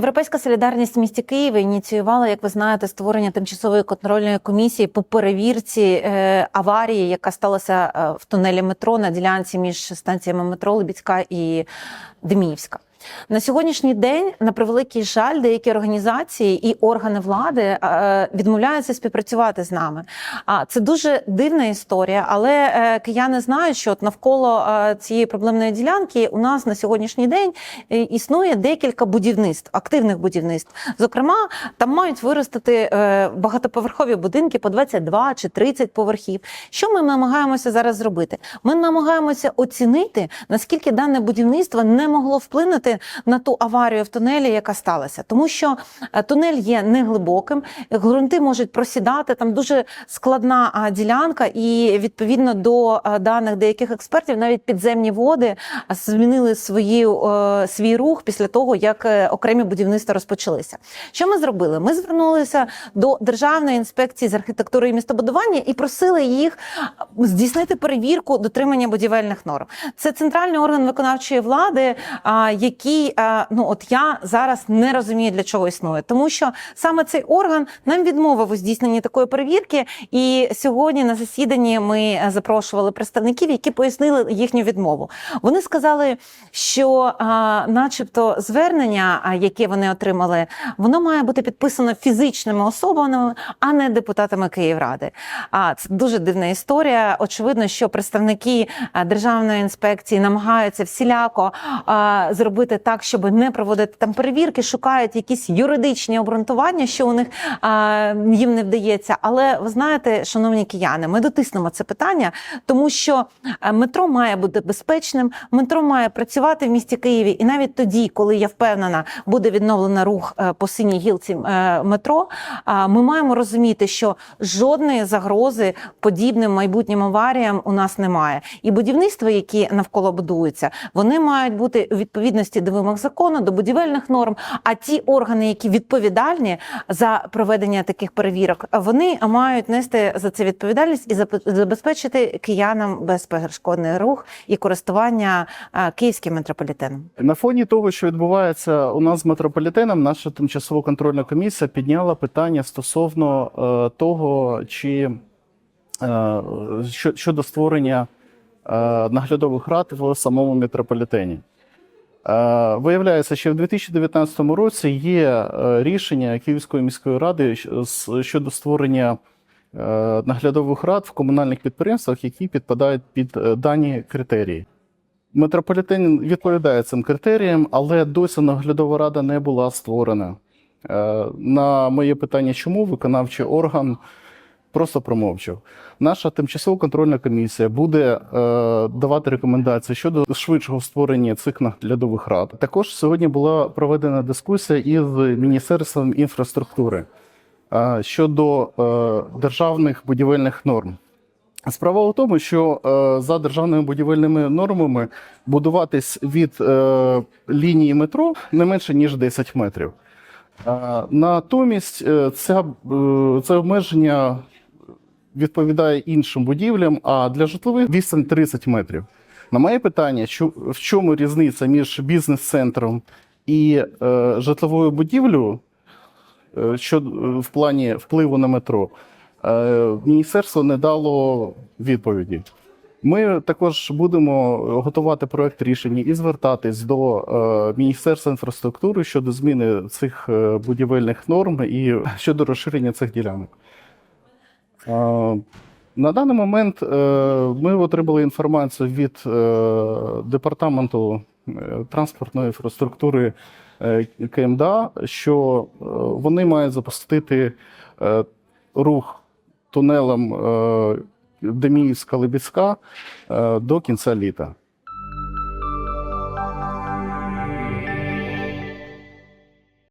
Європейська солідарність в місті Києва ініціювала, як ви знаєте, створення тимчасової контрольної комісії по перевірці е, аварії, яка сталася е, в тунелі метро на ділянці між станціями метро Лебідська і Деміївська. На сьогоднішній день, на превеликий жаль, деякі організації і органи влади е, відмовляються співпрацювати з нами. А це дуже дивна історія, але е, кияни знають, що от навколо е, цієї проблемної ділянки у нас на сьогоднішній день існує декілька будівництв, активних будівництв. Зокрема, там мають виростити багатоповерхові будинки по 22 чи 30 поверхів. Що ми намагаємося зараз зробити? Ми намагаємося оцінити, наскільки дане будівництво не могло вплинути на ту аварію в тунелі, яка сталася, тому що е, тунель є неглибоким, ґрунти можуть просідати. Там дуже складна ділянка, і відповідно до даних деяких експертів, навіть підземні води змінили свої, е, свій рух після того, як е, окремі будівництва розпочалися. Що ми зробили? Ми звернулися до Державної інспекції з архітектури і містобудування і просили їх здійснити перевірку дотримання будівельних норм. Це центральний орган виконавчої влади, а, який ну от я зараз не розумію для чого існує, тому що саме цей орган нам відмовив у здійсненні такої перевірки. І сьогодні на засіданні ми е, запрошували представників, які пояснили їхню відмову. Вони сказали, що, начебто, звернення, яке вони отримали, воно має бути підписано фізичними особами, а не депутатами Київради. А це дуже дивна історія. Очевидно, що представники державної інспекції намагаються всіляко а, зробити так, щоб не проводити там перевірки, шукають якісь юридичні обґрунтування, що у них а, їм не вдається. Але ви знаєте, шановні кияни, ми дотиснемо це питання, тому що е, метро має бути безпечним, метро має працювати в місті Києві, і навіть тоді, коли я впевнена, буде відновлено рух е, по синій гілці е, метро. а, Ми маємо розуміти, що жодної загрози подібним майбутнім аваріям у нас немає. І будівництва, які навколо будуються, вони мають бути у відповідності до вимог закону, до будівельних норм. А ті органи, які відповідальні за проведення таких перевірок, вони мають нести за це відповідальність і забезпечити киянам безперешкодний рух і користування київським метрополітеном. На фоні того, що відбувається у нас з метрополітеном, наша тимчасова контрольна комісія підняла питання стосовно е, того, чи е, щодо створення е, наглядових рад в самому метрополітені. Е, Виявляється, що в 2019 році є е, рішення Київської міської ради щодо створення е, наглядових рад в комунальних підприємствах, які підпадають під дані критерії. Метрополітен відповідає цим критеріям, але досі наглядова рада не була створена. На моє питання, чому виконавчий орган просто промовчав. Наша тимчасова контрольна комісія буде е, давати рекомендації щодо швидшого створення цих наглядових рад. Також сьогодні була проведена дискусія із Міністерством інфраструктури е, щодо е, державних будівельних норм. Справа у тому, що е, за державними будівельними нормами будуватись від е, лінії метро не менше ніж 10 метрів. Е, натомість е, ця, е, це обмеження відповідає іншим будівлям, а для житлових відстань 30 метрів. На моє питання, в чому різниця між бізнес-центром і е, житловою будівлею, е, що е, в плані впливу на метро, е, міністерство не дало відповіді. Ми також будемо готувати проект рішення і звертатись до е, Міністерства інфраструктури щодо зміни цих е, будівельних норм і щодо розширення цих ділянок. На даний момент е, ми отримали інформацію від е, департаменту е, транспортної інфраструктури КМДА, що вони мають запустити рух тунелем Деміївська Лебідська е, до кінця літа.